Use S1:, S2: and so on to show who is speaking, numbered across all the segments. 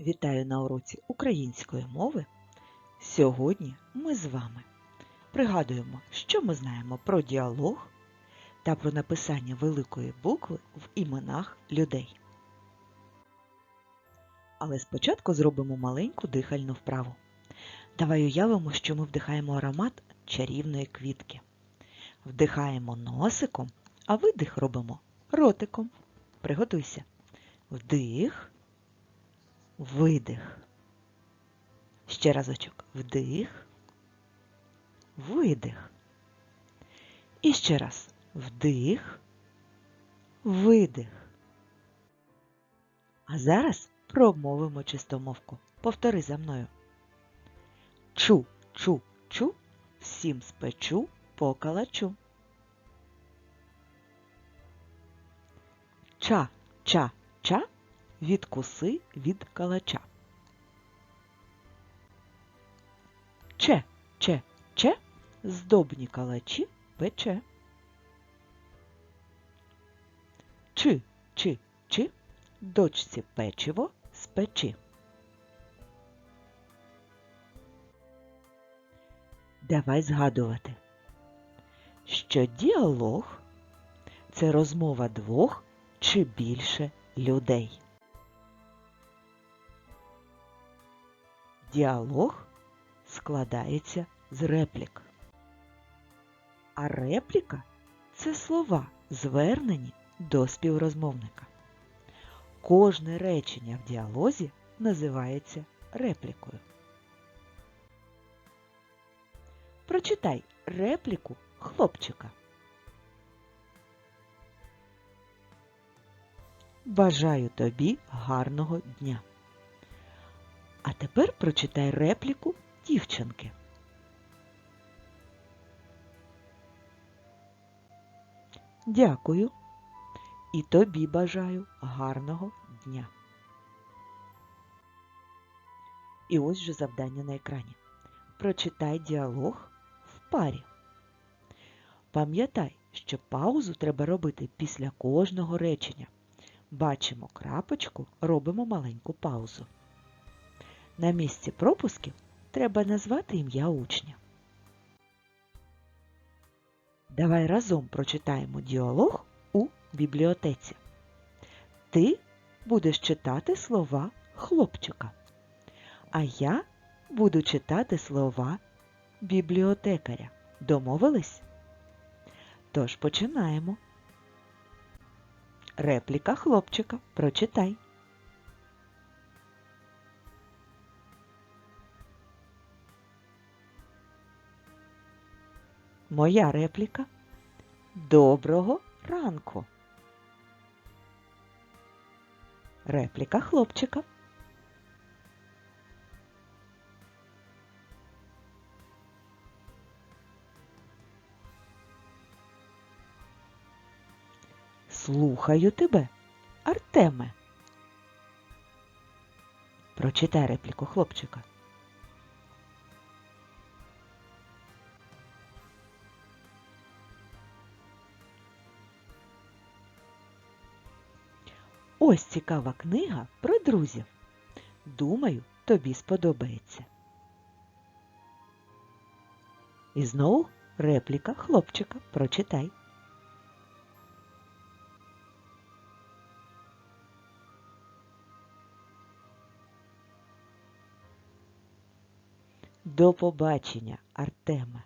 S1: Вітаю на уроці української мови. Сьогодні ми з вами пригадуємо, що ми знаємо про діалог та про написання великої букви в іменах людей. Але спочатку зробимо маленьку дихальну вправу. Давай уявимо, що ми вдихаємо аромат чарівної квітки. Вдихаємо носиком, а видих робимо ротиком. Приготуйся. Вдих. Видих. Ще разочок. Вдих. Видих. І ще раз. Вдих. Видих. А зараз промовимо чистомовку. Повтори за мною. Чу, чу, чу, всім спечу по калачу. Ча, ча, ча, відкуси від калача. Че, че, че, здобні калачі пече. Чи, чи, чи, дочці печиво спечи. Давай згадувати, що діалог це розмова двох чи більше людей. Діалог складається з реплік. А репліка це слова, звернені до співрозмовника. Кожне речення в діалозі називається реплікою. Прочитай репліку хлопчика. Бажаю тобі гарного дня. А тепер прочитай репліку дівчинки. Дякую. І тобі бажаю гарного дня. І ось же завдання на екрані. Прочитай діалог в парі. Пам'ятай, що паузу треба робити після кожного речення. Бачимо крапочку, робимо маленьку паузу. На місці пропусків треба назвати ім'я учня. Давай разом прочитаємо діалог у бібліотеці. Ти будеш читати слова хлопчика, а я буду читати слова бібліотекаря. Домовились? Тож починаємо. Репліка хлопчика. Прочитай. Моя репліка. Доброго ранку. Репліка хлопчика. Слухаю тебе, Артеме. Прочитай репліку хлопчика. Ось цікава книга про друзів. Думаю, тобі сподобається. І знову репліка хлопчика. Прочитай. До побачення, Артеме.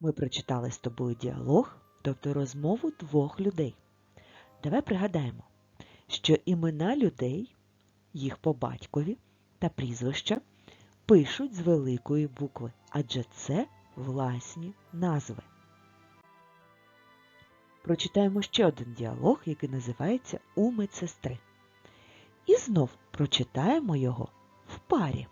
S1: Ми прочитали з тобою діалог, тобто розмову двох людей. Давай пригадаємо, що імена людей, їх по батькові та прізвища пишуть з великої букви, адже це власні назви. Прочитаємо ще один діалог, який називається У медсестри. І знов прочитаємо його в парі.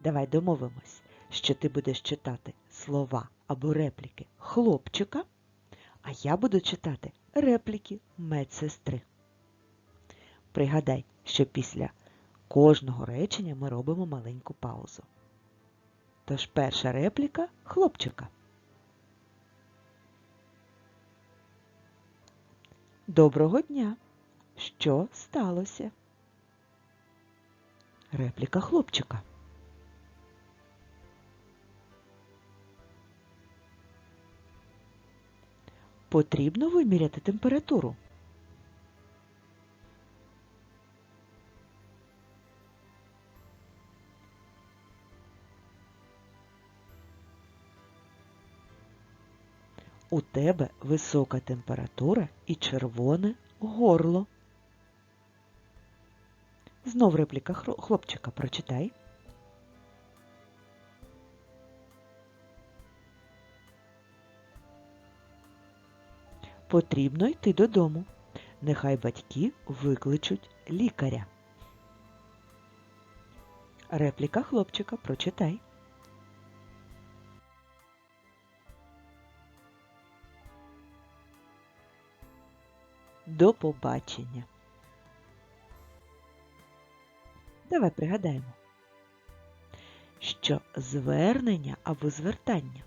S1: Давай домовимось, що ти будеш читати слова або репліки хлопчика, а я буду читати репліки медсестри. Пригадай, що після кожного речення ми робимо маленьку паузу. Тож перша репліка хлопчика. Доброго дня. Що сталося? Репліка хлопчика. Потрібно виміряти температуру. У тебе висока температура і червоне горло. Знов репліка хлопчика прочитай. Потрібно йти додому. Нехай батьки викличуть лікаря. Репліка хлопчика прочитай. До побачення. Давай пригадаємо, що звернення або звертання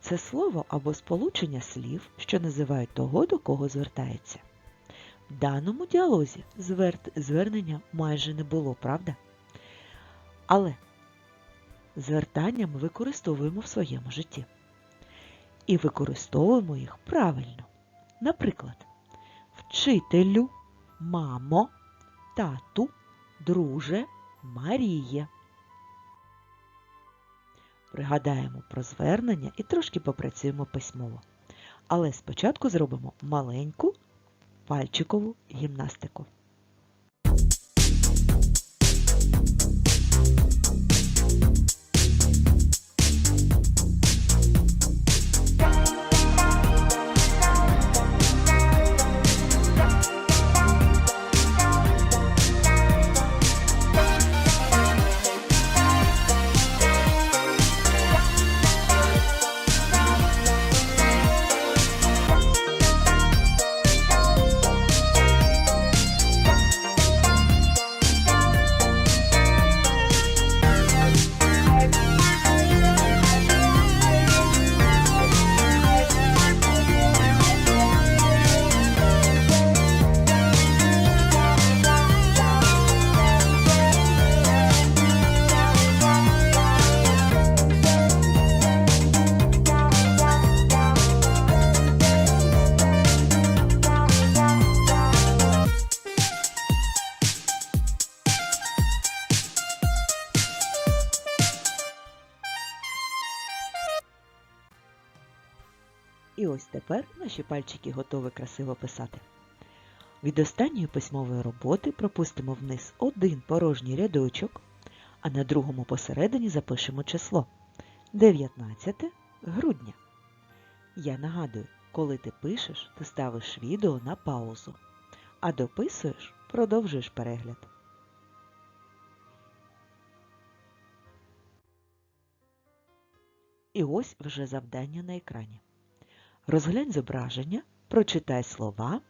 S1: це слово або сполучення слів, що називають того, до кого звертається. В даному діалозі зверт... звернення майже не було, правда? Але звертання ми використовуємо в своєму житті. І використовуємо їх правильно. Наприклад, вчителю, мамо, тату, друже, Маріє. Пригадаємо про звернення і трошки попрацюємо письмово. Але спочатку зробимо маленьку пальчикову гімнастику. І ось тепер наші пальчики готові красиво писати. Від останньої письмової роботи пропустимо вниз один порожній рядочок, а на другому посередині запишемо число 19 грудня. Я нагадую, коли ти пишеш, ти ставиш відео на паузу, а дописуєш, продовжуєш перегляд. І ось вже завдання на екрані. Розглянь зображення, прочитай слова,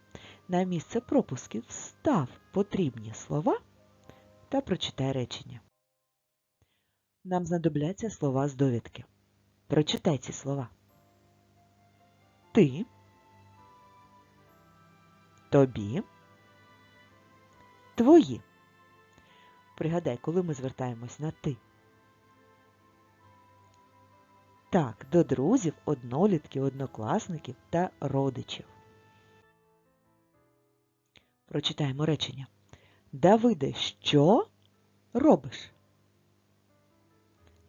S1: на місце пропусків встав потрібні слова та прочитай речення. Нам знадобляться слова з довідки. Прочитай ці слова. Ти, тобі, твої. Пригадай, коли ми звертаємось на ти. Так, до друзів, однолітків, однокласників та родичів. Прочитаємо речення. Давиде, що робиш?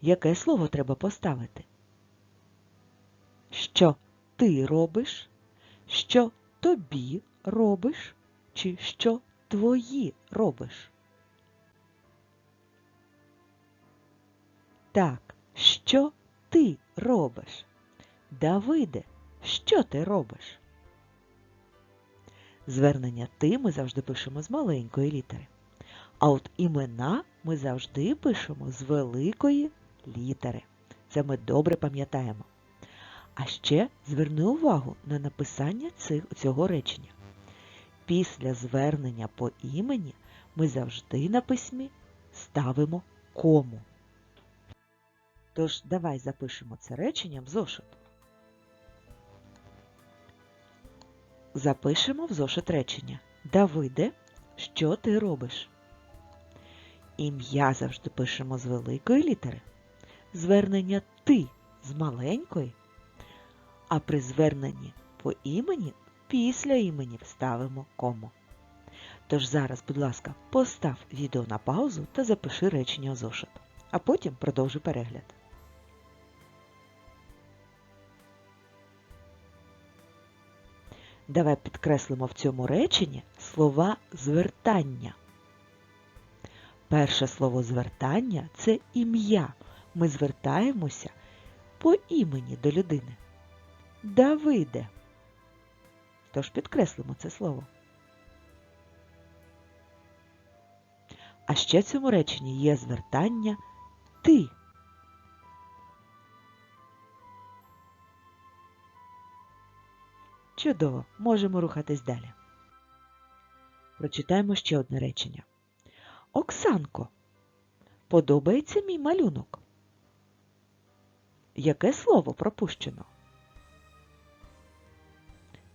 S1: Яке слово треба поставити? Що ти робиш? Що тобі робиш? Чи що твої робиш? Так, що ти робиш? Давиде, що ти робиш? Звернення ти ми завжди пишемо з маленької літери. А от імена ми завжди пишемо з великої літери. Це ми добре пам'ятаємо. А ще зверни увагу на написання цього речення. Після звернення по імені ми завжди на письмі ставимо кому. Тож давай запишемо це речення в зошит. Запишемо в зошит речення. Давиде, що ти робиш? Ім'я завжди пишемо з великої літери. Звернення ти з маленької. А при зверненні по імені після імені вставимо кому. Тож зараз, будь ласка, постав відео на паузу та запиши речення зошит, а потім продовжуй перегляд. Давай підкреслимо в цьому реченні слова звертання. Перше слово звертання це ім'я. Ми звертаємося по імені до людини. Давиде. Тож підкреслимо це слово. А ще в цьому реченні є звертання ти. Чудово, можемо рухатись далі. Прочитаємо ще одне речення. Оксанко, подобається мій малюнок? Яке слово пропущено?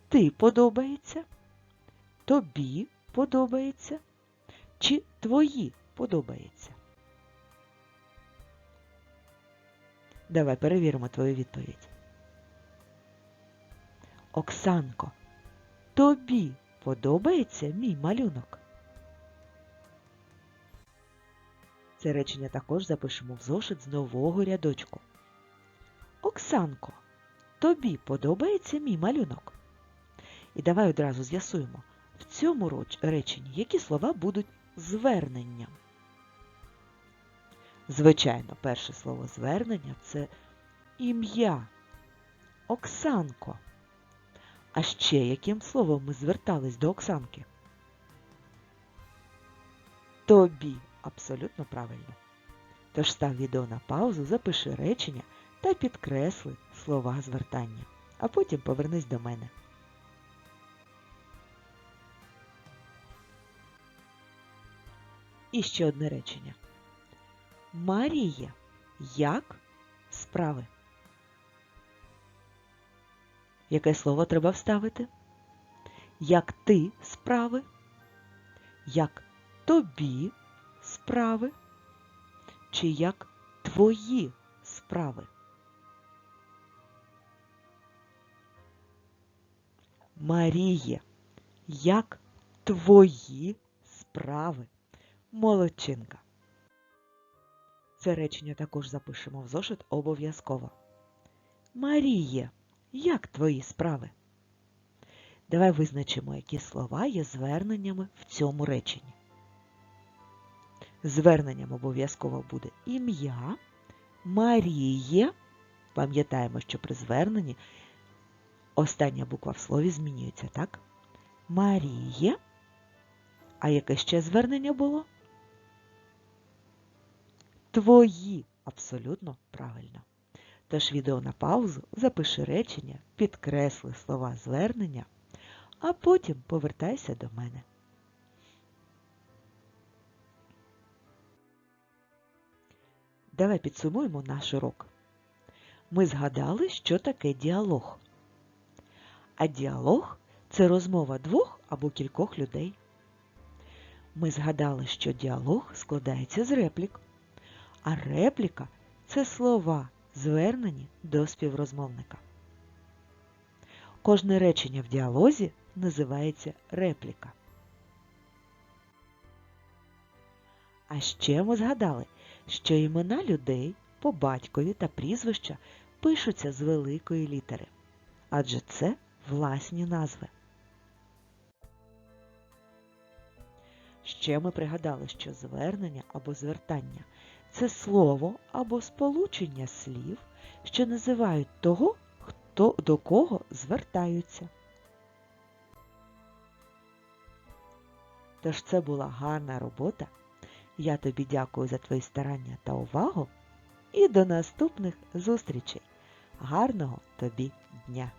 S1: Ти подобається? Тобі подобається? Чи твої подобається? Давай перевіримо твою відповідь. Оксанко, тобі подобається мій малюнок? Це речення також запишемо в зошит з нового рядочку. Оксанко, тобі подобається мій малюнок? І давай одразу з'ясуємо, в цьому реченні які слова будуть зверненням. Звичайно, перше слово звернення це ім'я Оксанко. А ще яким словом ми звертались до Оксанки? Тобі абсолютно правильно. Тож став відео на паузу, запиши речення та підкресли слова звертання, а потім повернись до мене. І ще одне речення. Марія, як справи? Яке слово треба вставити? Як ти справи? Як тобі справи? Чи як твої справи? Маріє, як твої справи? Молодчинка. Це речення також запишемо в зошит обов'язково. Маріє, як твої справи? Давай визначимо, які слова є зверненнями в цьому реченні. Зверненням обов'язково буде ім'я, Маріє. Пам'ятаємо, що при зверненні остання буква в слові змінюється, так? Маріє. А яке ще звернення було? Твої. Абсолютно правильно. Тож відео на паузу, запиши речення, підкресли слова звернення, а потім повертайся до мене. Давай підсумуємо наш урок. Ми згадали, що таке діалог. А діалог це розмова двох або кількох людей. Ми згадали, що діалог складається з реплік, а репліка це слова, звернені до співрозмовника. Кожне речення в діалозі називається репліка. А ще ми згадали, що імена людей по батькові та прізвища пишуться з великої літери, адже це власні назви. Ще ми пригадали, що звернення або звертання це слово або сполучення слів, що називають того, хто до кого звертаються. Тож це була гарна робота. Я тобі дякую за твої старання та увагу і до наступних зустрічей. Гарного тобі дня!